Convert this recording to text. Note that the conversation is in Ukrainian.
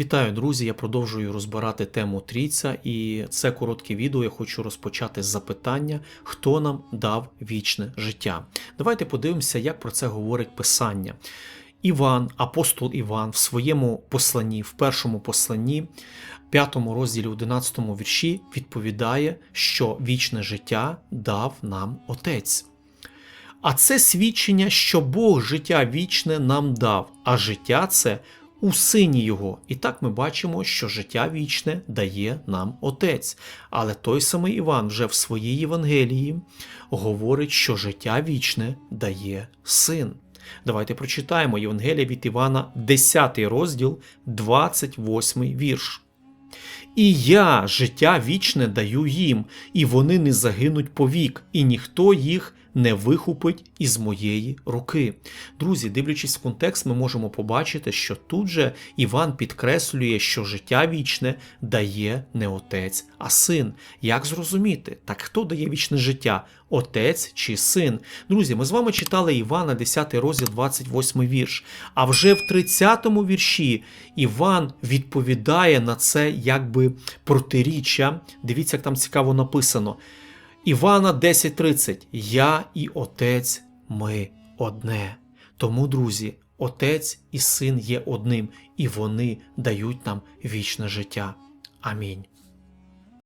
Вітаю, друзі! Я продовжую розбирати тему Трійця, і це коротке відео. Я хочу розпочати з запитання, хто нам дав вічне життя. Давайте подивимося, як про це говорить Писання. Іван, апостол Іван, в своєму посланні, в першому посланні, 5 розділі 11 вірші, відповідає, що вічне життя дав нам Отець. А це свідчення, що Бог життя вічне нам дав, а життя це у сині його. І так ми бачимо, що життя вічне дає нам Отець. Але той самий Іван вже в своїй Євангелії говорить, що життя вічне дає син. Давайте прочитаємо Євангелія від Івана, 10 розділ, 28 вірш. І я життя вічне даю їм, і вони не загинуть повік, і ніхто їх не вихопить із моєї руки. Друзі, дивлячись в контекст, ми можемо побачити, що тут же Іван підкреслює, що життя вічне дає не отець, а син. Як зрозуміти? Так хто дає вічне життя? Отець чи син? Друзі, ми з вами читали Івана, 10 розділ, 28 вірш. А вже в 30 вірші Іван відповідає на це якби протиріччя. Дивіться, як там цікаво написано. Івана 10.30. Я і Отець ми одне. Тому, друзі, Отець і син є одним, і вони дають нам вічне життя. Амінь.